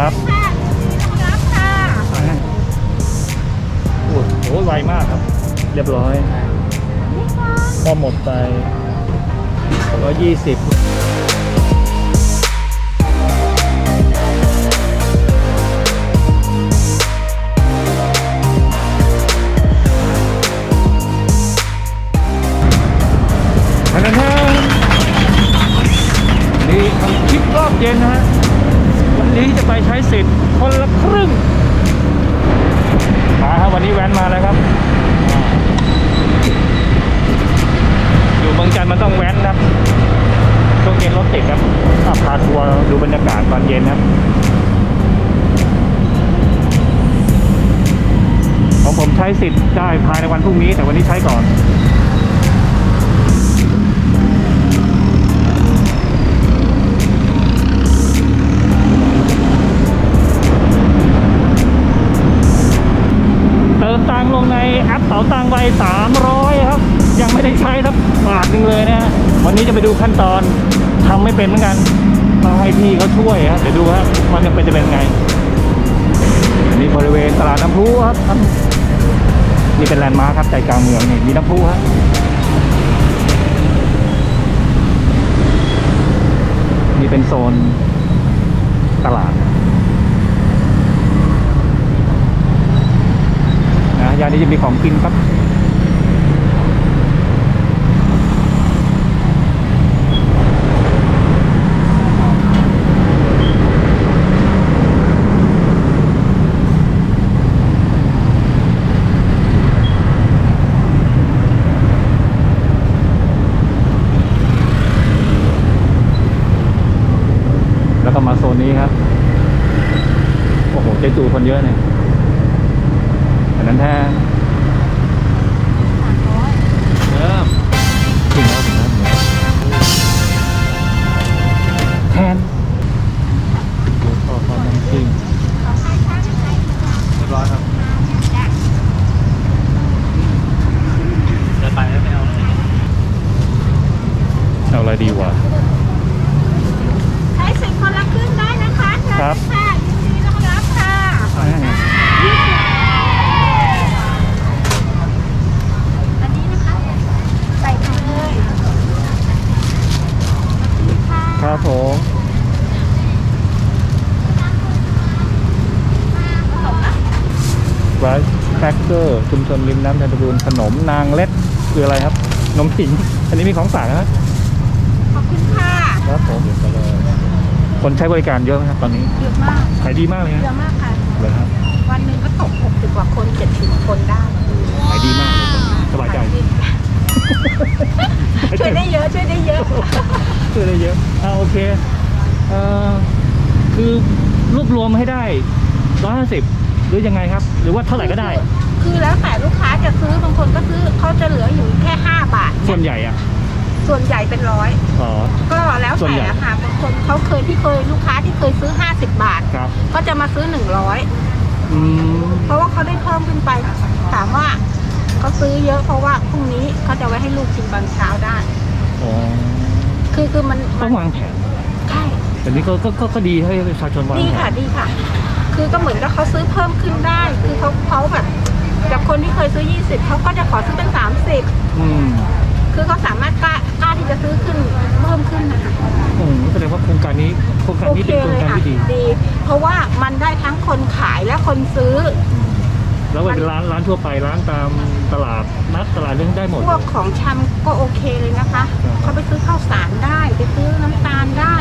ครับค่ะรับค่ะโอ้โหไวมากครับ เรียบร้อยนี่ค่ะก็หมดไปร้อยยี่สิบ ตอนเย็นครับ ของผมใช้สิทธิ์ได้ภายในวันพรุ่งนี้ แต่วันนี้ใช้ก่อนเติมตังลงในแอปเป๋าตังค์ไป300 ครับ ยังไม่ได้ใช้สักบาทหนึ่งเลยนะฮะวันนี้จะไปดูขั้นตอนทำไม่เป็นเหมือนกัน ต้องให้พี่เขาช่วยฮะเดี๋ยวดูครับมันจะเป็นจะเป็นไงอันนี้บริเวณตลาดน้ำพุครับนี่เป็นแลนด์มาร์คครับใจกลางเมืองนี่มีน้ำพุฮะนี่เป็นโซนตลาดนะยานนี้จะมีของกินครับ แล้วก็มาโซนนี้ครับ โอ้โห เกอร์ชุมชนริมน้ำจันทบุรีขนมนางเล็ดคืออะไรครับขนมผิง อันนี้มีของฝากนะขอบคุณค่ะครับผมคนใช้บริการเยอะไหมครับตอนนี้เยอะมากขายดีมากเลยเยฮะอะมากค่ะเลยครับวันหนึ่งก็ตก60กว่าคน70คนได้ขายดีมากเลยสบายใจช่วยได้เยอะช่วยได้เยอะช่วยได้เยอะอ่าโอเคเอ่อคือรวบรวมให้ได้ร้อยห้าสิบหรือยังไงครับ หรือว่าเท่าไหร่ก็ได้ คือแล้วแต่ลูกค้าจะซื้อบางคนก็ซื้อเขาจะเหลืออยู่แค่5บาท ส่วนใหญ่อะส่วนใหญ่เป็นร้อยอ๋อ ก็แล้วส่วนแต่ใหญ่อะค่ะบางคนเขาเคยที่เคยลูกค้าที่เคยซื้อ 50 บาทครับ ก็จะมาซื้อ 100 อืมเพราะว่าเขาได้เพิ่มขึ้นไปถามว่าเขาซื้อเยอะเพราะว่าพรุ่งนี้เขาจะไว้ให้ลูกกินตอนเช้าได้ อ๋อคือคือมันต้มัอนงวางแผนใช่แต่นี้ก็ก็ก็ก็ดีให้ประชาชนวางดีแผค่ะนดีค่ะ คือก็เหมือนกับเขาซื้อเพิ่มขึ้นได้ คือเขาเขาแบบ จากคนที่เคยซื้อ 20เขาก็จะขอซื้อเป็น30อืมคือเขาสามารถกล้ากล้าที่จะซื้อขึ้นเพิ่มขึ้นนะคะอืมแสดงว่าโครงการนี้โครงการโอนี้เคเป็นโครงเลยการค่ะที่ดี ดี เพราะว่ามันได้ทั้งคนขายและคนซื้อ แล้วเป็นร้านร้านทั่วไปร้านตามตลาดนัดตลาดเรื่องได้หมด พวกของชำก็โอเคเลยนะคะครับเขาไปซื้อข้าวสารได้ ไปซื้อน้ำตาลได้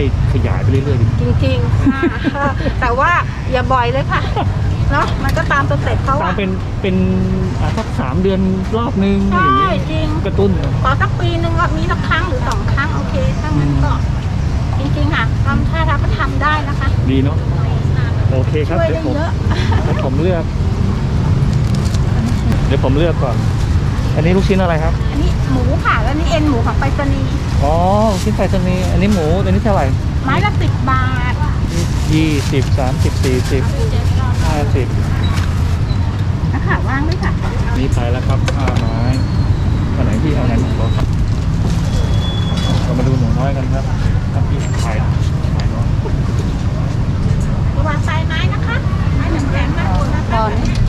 นี้น่าจะให้ขยายไปเรื่อยๆดีจริงๆค่ะ แต่ว่าอย่าบ่อยเลยค่ะ เนาะมันก็ตามสเต็ปเขาตามอะเป็นเป็นอ่าสักสามเดือนรอบนึงอใช่ย่างนี้จริง กระตุ้น ขอสักปีหนึ่งว่ามีสักครั้งหรือสองครั้งโอเค ถ้างั้นก็จริงๆค่ะทำถ้ารับก็ทำได้นะคะ ดีเนาะโอเคครับช่วยเดี๋ยได้วผมเยอะ เดี๋ยวผมเลือก เดี๋ยวผมเลือกก่อน อันนี้ลูกชิ้นอะไรครับ อันนี้หมูค่ะแล้วนี่เอ็นหมูของไปรษณีย์อ๋อลูกชิ้นไก่ชนีอันนี้หมูอันนี้เท่าไหร่ไม้ละสิบบาทยี่สิบสามสิบสี่สิบห้าสิบนะคะว่างด้วยค่ะนี่ไปแล้วครับห้าไม้อันไหนที่เอาไหนมาบอกเรามาดูหนูน้อยกันครับครับพี่ขายขายน้อย ระวังสายไม้นะคะไม้แหลมๆนะคุณนะคะ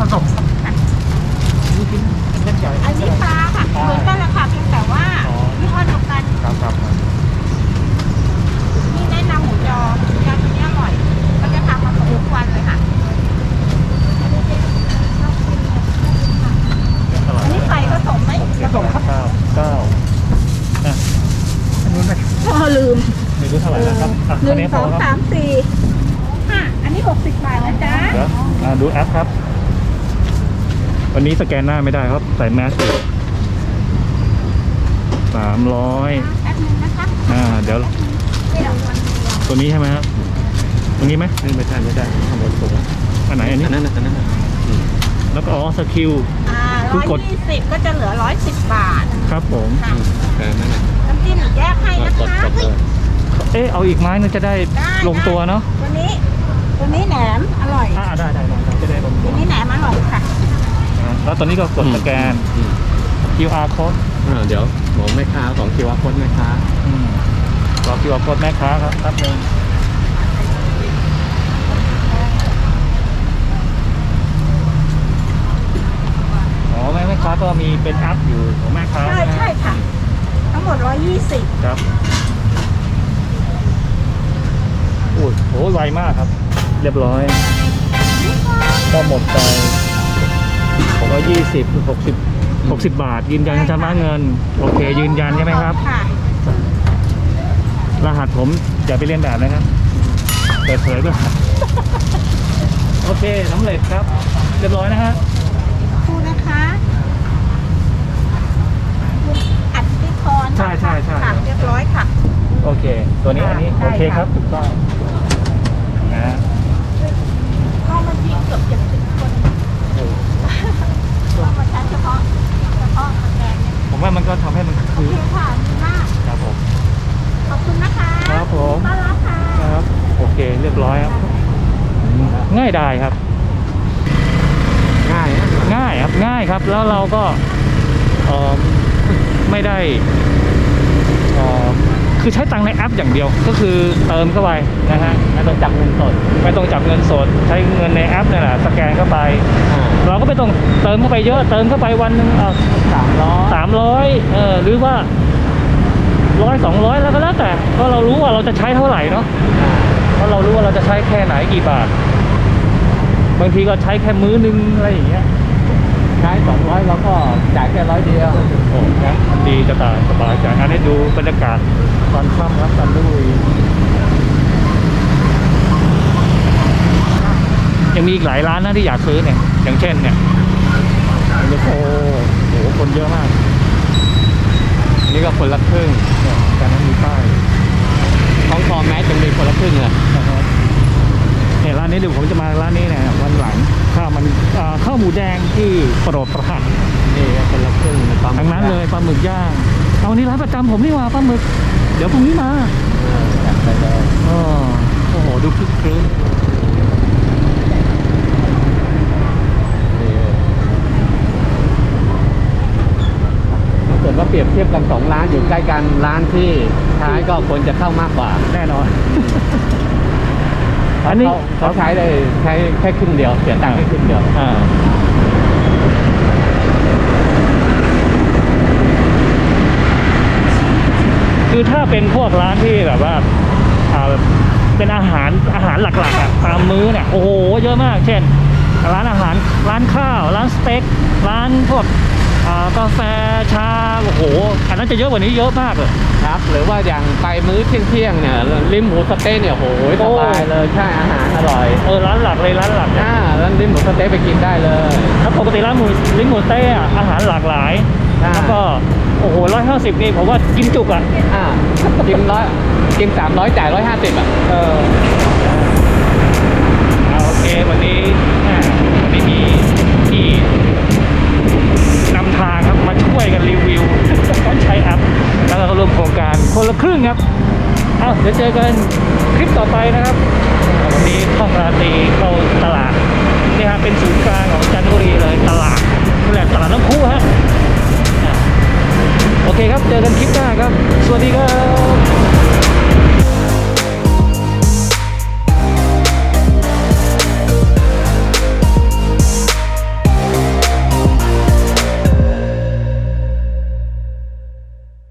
ผสมนี่กินเส้นใหญ่ อันนี้ปลาค่ะเหมือนกันแหละค่ะเพียงแต่ว่ายี่ห้อเดียวกัน ครับครับ นี่แนะนำหมูยอหมูยอตัวนี้อร่อยก็จะทำมาทุกวันเลยค่ะ อันนี้ไข่ผสมไหมผสมครับ เก้าเก้าอะอันนู้นไป พ่อลืม ไม่รู้เท่าไหร่แล้วครับอะ ห อั นนึ่นี้งพสอองครับสามสี่ห้าอันนี้หกสิบบาทนะจ๊ะเดี๋ยวอะดูแอปครับ วันนี้สแกนหน้าไม่ได้ครับ ใส่แมสอยู่สามร้อยแป๊บนึงนะคะอ่า เดี๋ยวเดี๋ยววันตัวนี้ใช่ไหมครับตรงนี้ไหมไม่ไม่ใช่ไม่ใช่ข้างบนสูงอันไหนอันนี้ อันนั้นน่ะอันนั้นน่ะอืมแล้วก็อ๋อสกิล อ่าคืร้ออยกด ยี่สิบก็จะเหลือร้อยสิบบาทครับผม ค่ะแต่อันนั้นน่ะน้ำจิ้มหนูแยกให้ก็นะกดคะกดเลย เอ๊ะเอาอีกไม้นึงจะได้ได้ลงตัวเนาะตัวนี้ตัวนี้แหนมอร่อยอ่าได้ได้ได้ได้จะได้ลงตัตัววนี้แหนมอร่อยค่ะอ่าแล้วตอนนี้ก็กดสแกน อืม QR code อ่าเดี๋ยวหมอแม่ค้าของคิวอาร์โค้ดแม่ค้า อืมรอ QR code แม่ค้าครับแป๊บนึงอ๋อแม่แม่ค้าก็มีเป็นแอปอยู่ของแม่ค้า ใช่ ไหม ใช่ค่ะ ทั้งหมดร้อยยี่สิบ ครับโอ้ยโหไวมากครับ เรียบร้อย ก็หมดไปผมว่ายี่สิบหกสิบหกสิบบาท ยืนยันชำระเงิน โอเค ยืนยันใช่ไหมครับ ค่ะรหัสผมอย่าไปเรียนแบบนะครับเปิดเผยด้วยโอเคสำเร็จครับ เรียบร้อยนะฮะคู่นะคะอัดที่คอนใช่ใช่ใช่ค่ะเรียบร้อยค่ะ โอเค ตัวนี้อันนี้ได้โอเคครับค่ะถูกต้องนะฮะ เข้ามาทีเกือบเจ็ดสิบคนเข้ามาใช้เฉพาะเฉพาะสแกนเนี่ย ผมว่ามันก็ทำให้มันโอคือเคค่ะดีมากครับผม ขอบคุณนะคะครับผม ต้อนรับค่ะครับโอเคเรียบร้อยครับ ง่ายได้ครับ ง่ายนะง่ายครับง่ายครับแล้วเราก็เอ่อไม่ได้เอ่อคือใช้ตังค์ในแอปอย่างเดียว ก็คือเติมเข้าไปนะฮะไม่ต้องจับเงินสดไม่ต้องจับเงินสด ใช้เงินในแอปเนี่ยแหละสแกนเข้าไปอ่าเราก็ ไม่ต้องเติมเข้าไปเยอะ เติมเข้าไปวันหนึ่งเอสามร้อยสามร้อยเออหรือว่าร้อยสองร้อยแล้วก็แล้วแต่เพราะเรารู้ว่าเราจะใช้เท่าไหร่เนาะเพราะเรารู้ว่าเราจะใช้แค่ไหนกี่บาท บางทีก็ใช้แค่มื้อนึงอะไรอย่างเงี้ยใช้สองร้อยเราก็จ่ายแค่ร้อยเดียวโอ้นะมันดีจะตายสบายใจอันนี้ดูบรรยากาศตอนค่ำครับตอนลุย ยังมีอีกหลายร้านนะที่อยากซื้อเนี่ย อย่างเช่นเนี่ยโอ้โหโอ้โหคนเยอะมาก นี่ก็คนละครึ่งเนี่ยแต่นั้นมีป้ายท้องคอแม้จะมีคนละครึ่งเลยนะครับเนี่ยร้านนี้เดี๋ยวผมจะมาร้านนี้เนี่ยวันหลังข้าวมันอ่าข้าวหมูแดงที่โปรดปรานนี่ก็คนละครึ่งในปั๊มทั้งนั้นเลยปลาหมึกย่างเอานี่ร้านประจำผมนี่หว่าปลาหมึก เดี๋ยวพรุ่งนี้มาเออจัดไปเลยอ๋อโอ้โหดูคึกคืนนี่ถ้าเกิดว่าเปรียบเทียบ กันสองร้านอยู่ใกล้กันร้านที่ท้ายก็ควรจะเข้ามากกว่าแน่นอนเขาอันนี้เขาเขาใช้ได้ใช้แค่ครึ่งเดียวเสียตังค์แค่ครึ่งเดียวอ่าคือถ้าเป็นพวกร้านที่แบบว่าอ่าแบบเป็นอาหารอาหารหลักๆอะตามมื้อเนี่ยโอ้โหเยอะมาก เช่น ร้านอาหารร้านข้าว ร้านสเต็กร้านพวกอ่า กาแฟชาโอ้โหอันนั้นจะเยอะกว่านี้เยอะมากเลยครับ หรือว่าอย่างไปมื้อเที่ยงๆเนี่ยริมหมูสะเต๊ะเนี่ยโหยสบายเลยใช่อาหารอร่อยเออร้านหลักเลยร้านหลักเนี่ยอ่าร้านริมหมูสะเต๊ะไปกินได้เลยถ้าปกติร้านหมูลิ้นหมูเต้อะอาหารหลากหลายใช่แล้วก็โอ้โหร้อยห้าสิบนี่ผมว่ากินจุกอะอ่ากินร้อยกินสามร้อยจ่ายร้อยห้าสิบอะเออ ยวเจอกันคลิปต่อไปนะครับ วันนี้ท่องราตรีเข้าตลาดนี่ฮะเป็นศูนย์กลางของจันทบุรีเลยตลาดนี่แหละตลาดน้ำพุฮะโอเคครับเจอกันคลิปหน้าครับ สวัสดีครับ